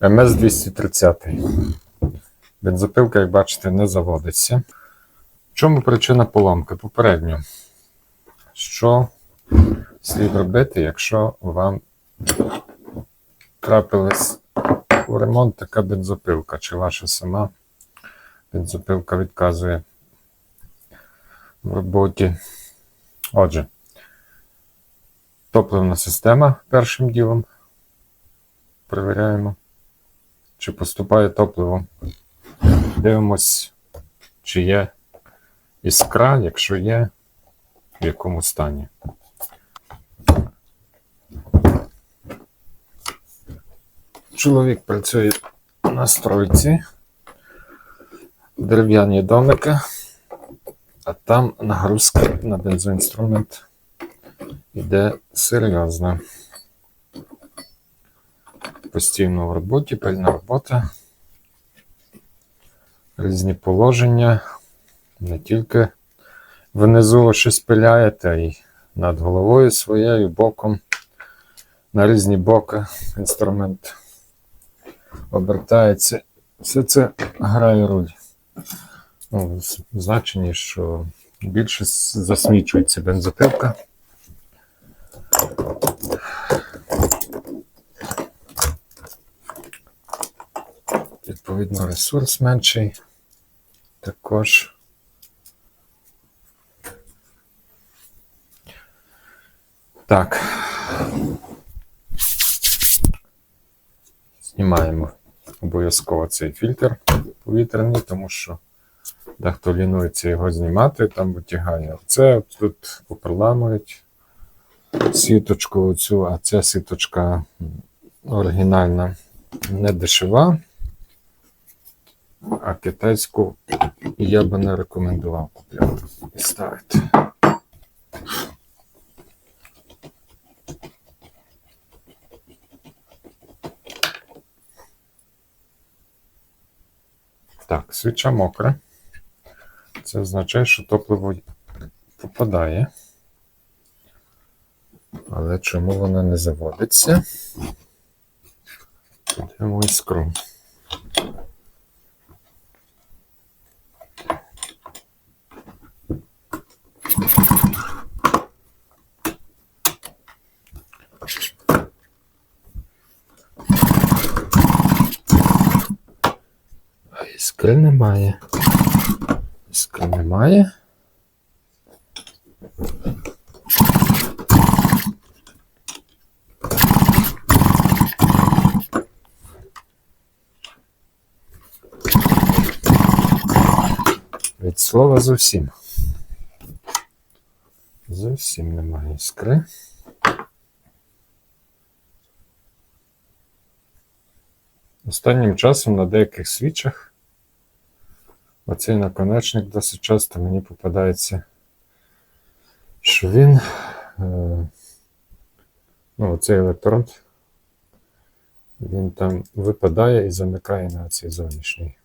МС-230. Бензопилка, як бачите, не заводиться. В чому причина поломки? Попередньо. Що слід робити, якщо вам трапилась у ремонт така бензопилка, чи ваша сама бензопилка відказує в роботі. Отже, топливна система першим ділом. Перевіряємо, чи поступає топливо. Дивимось, чи є іскра, якщо є, в якому стані. Чоловік працює на стройці, дерев'яні домики, а там нагрузка на бензоінструмент іде серйозна. Постійно в роботі, пильна робота, різні положення, не тільки внизу щось пиляєте, а й над головою своєю боком, на різні боки інструмент обертається. Все це грає роль. Ну, в значенні, що більше засмічується бензопилка. Відповідно, ресурс менший. Також. Так. Знімаємо обов'язково цей фільтр повітряний, тому що дехто лінується його знімати, там витягає оце, тут поперламують сіточку оцю, а ця сіточка оригінальна не дешева, а китайську я би не рекомендував купляти і ставити. Так, свіча мокра. Це означає, що топливо попадає. Але чому вона не заводиться? Підемо іскру. А Іскри немає. Іскри немає. Від слова зовсім. Зовсім немає іскри. Останнім часом на деяких свічах оцей наконечник досить часто мені попадається, що він, е, ну, оцей електрод, він там випадає і замикає на цей зовнішній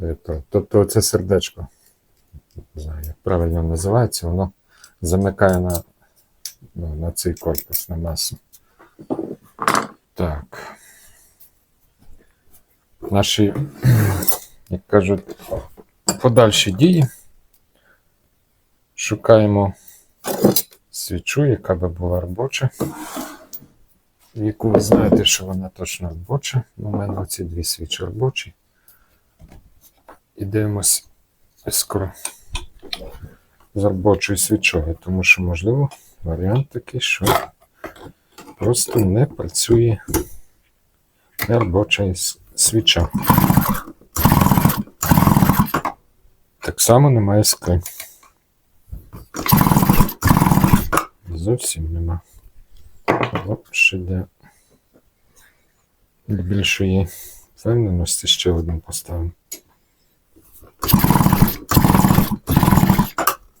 електрод. Тобто це сердечко, не знаю, як правильно називається, воно замикає на, ну, на цей корпус, на масу. Так. Наші, як кажуть, подальші дії. Шукаємо свічу, яка би була робоча. Яку ви знаєте, що вона точно робоча. У мене оці дві свічі робочі. І дивимось іскру з робочою свічою, тому що, можливо, варіант такий, що просто не працює робоча свіча. Так само немає скри. Зовсім нема. От ще для, більшої впевненості ще один поставимо.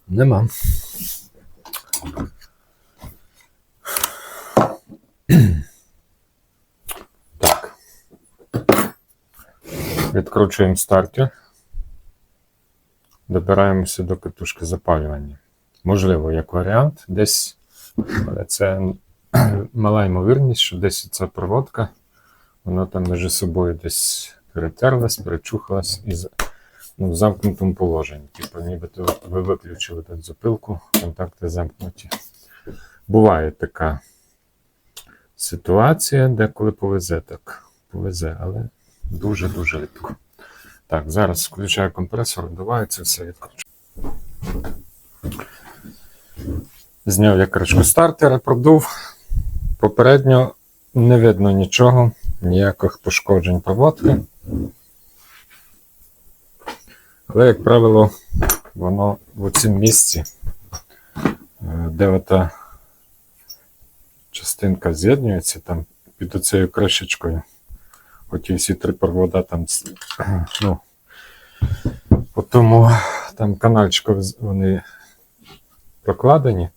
Нема. Відкручуємо стартер. Добираємося до катушки запалювання. Можливо, як варіант, десь, але це мала ймовірність, що десь ця проводка, вона там між собою десь перетерлась, перечухалась і ну, в замкнутому положенні. Типу, нібито ви виключили бензопилку, контакти замкнуті. Буває така ситуація, деколи повезе так. Повезе, але дуже-дуже рідко. Так, зараз включаю компресор, давай все відключу. Зняв я кришку стартера, продув. Попередньо не видно нічого, ніяких пошкоджень проводки. Але, як правило, воно в цьому місці, е, де ота частинка з'єднується там під оцею кришечкою. Оті всі три провода там, ну, по тому там канальчику вони прокладені,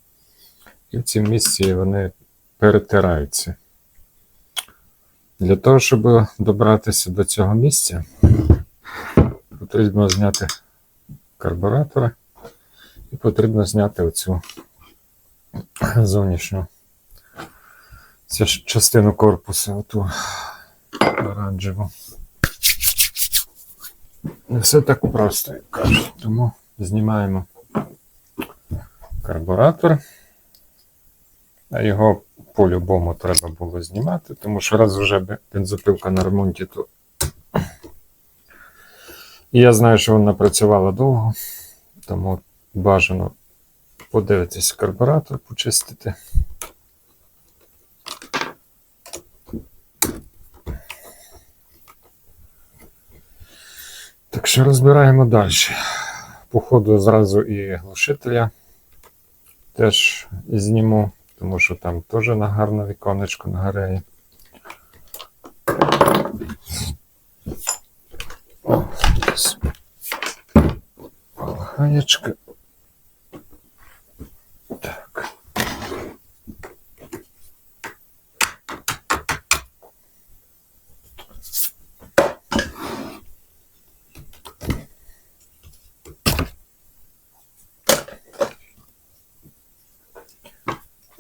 і в цьому місці вони перетираються. Для того, щоб добратися до цього місця, потрібно зняти карбуратора і потрібно зняти оцю зовнішню частину корпусу, оту оранжеву. Не все так просто, як кажуть. Тому знімаємо карбуратор. А його по-любому треба було знімати, тому що раз вже бе- бензопилка на ремонті, то. Я знаю, що вона працювала довго, тому бажано подивитися карбуратор, почистити. Так що розбираємо далі. По ходу зразу і глушителя теж зніму, тому що там теж на гарне віконечко нагоряє. О, ось.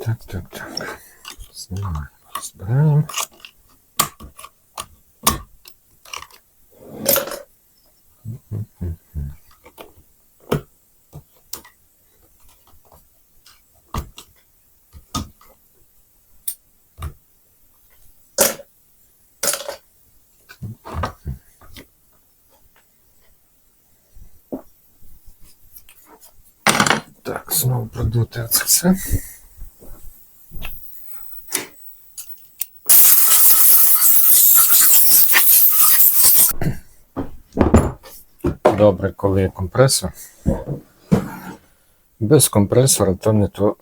Так, так, так. Знімаємо, розбираємо. Так, знову продути оце Добре, коли є компресор. Без компресора то не то.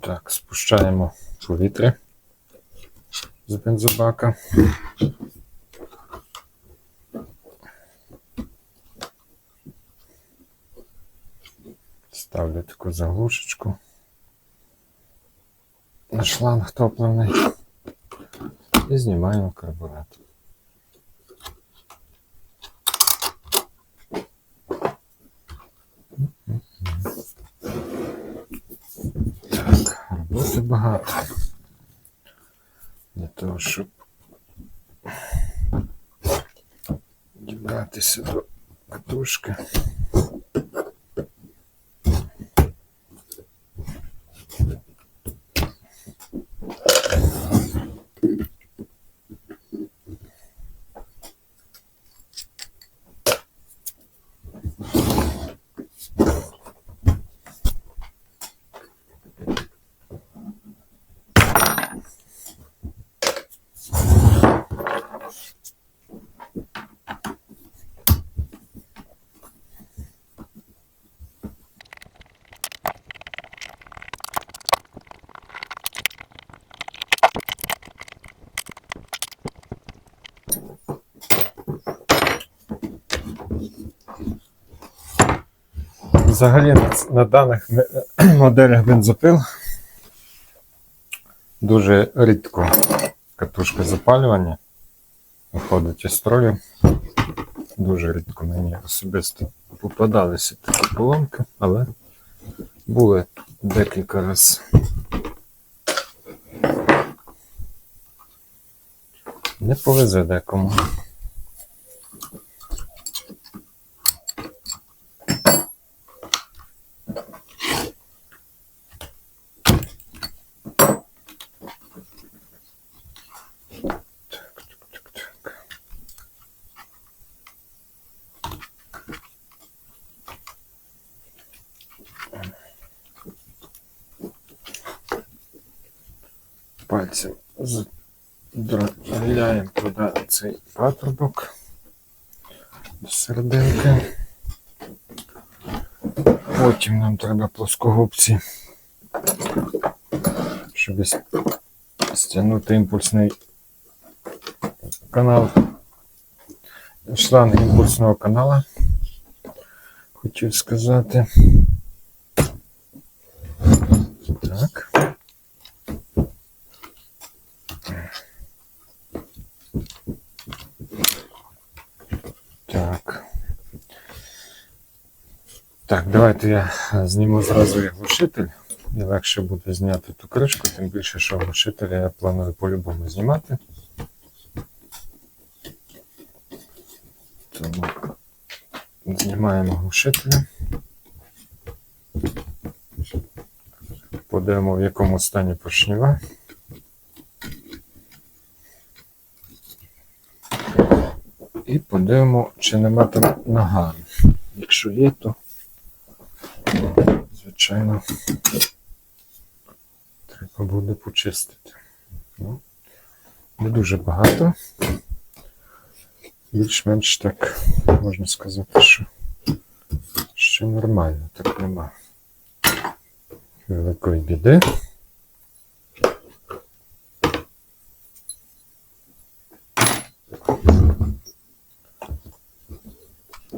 Так, спущаємо повітря з бензобака. Ставлю таку заглушечку. На шланг топливний. І знімаємо карбуратор. Так, роботи багато. Для того, щоб дібратися до катушки. Взагалі на, даних моделях бензопил дуже рідко катушка запалювання виходить із строю. Дуже рідко мені особисто попадалися такі поломки, але були декілька разів. Не повезе декому. Пальцем здравляємо туди цей патрубок до серединки. Потім нам треба плоскогубці, щоб стягнути імпульсний канал. Шланг імпульсного канала. Хотів сказати. Так. Так. Так, давайте я зніму зразу і глушитель. І легше буде зняти ту кришку, тим більше, що глушителя я планую по-любому знімати. Тому знімаємо глушителя. Подивимо, в якому стані поршнева. І подивимо, чи нема там нагару. Якщо є, то звичайно треба буде почистити. Ну, не дуже багато. Більш-менш так можна сказати, що ще нормально, так нема. Великої біди.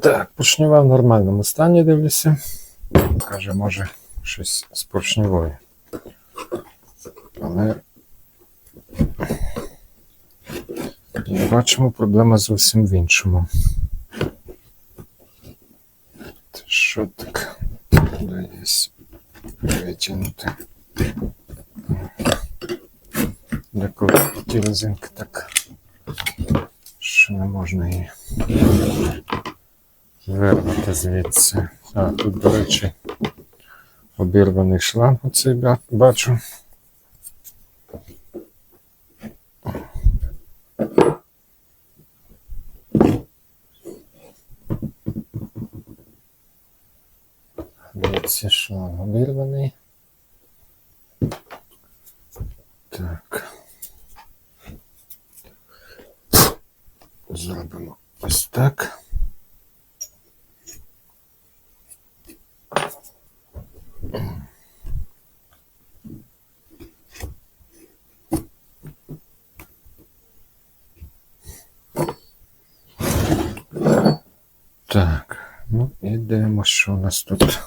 Так, поршнева в нормальному стані дивлюся. Каже, може, щось з поршневою. Але бачимо, проблема зовсім в іншому. Це що так? Десь витягнути. Деколи ті резинки так, що не можна її вирвати звідси. А, тут, до речі, обірваний шланг оцей бачу. Дивіться, шланг обірваний. Так. Зробимо ось. Так, нас тут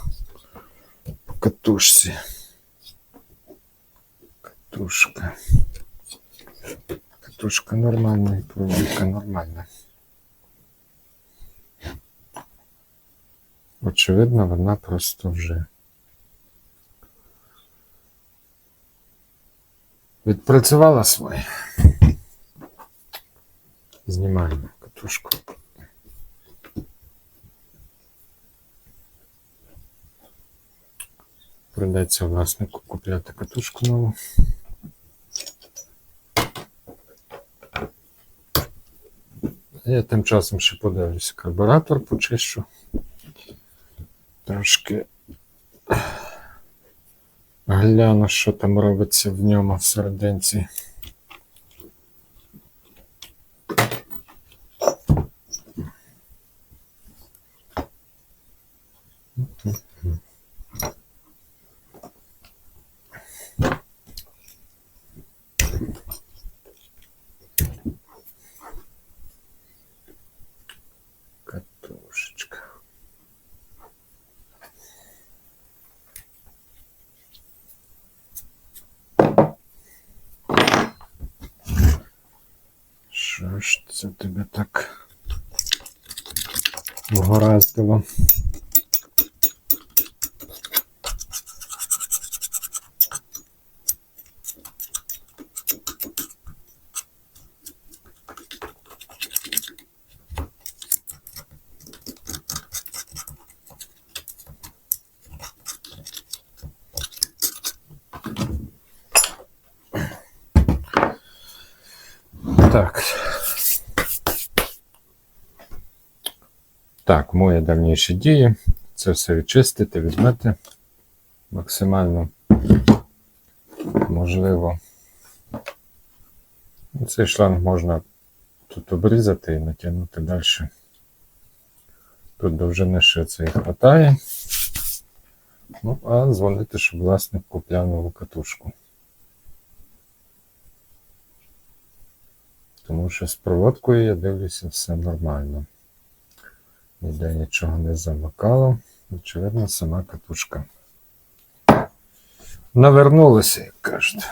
по катушці. Катушка. Катушка нормальна і проводка нормальна. Очевидно, вона просто вже відпрацювала своє. Знімаємо катушку. Придеться власнику купляти катушку нову. Я тим часом ще подивлюся карбуратор почищу. Трошки гляну, що там робиться в ньому всерединці. Катушечка. Що ж це тебе так вгораздило. Так. Так, мої дальніші дії. Це все відчистити, відмити максимально можливо. Цей шланг можна тут обрізати і натягнути далі. Тут довжини ще це і хватає. Ну, а дзвонити, щоб власник купляв нову катушку. Тому що з проводкою я дивлюся все нормально. Ніде нічого не замикало. Очевидно, сама катушка. Навернулося, як кажуть.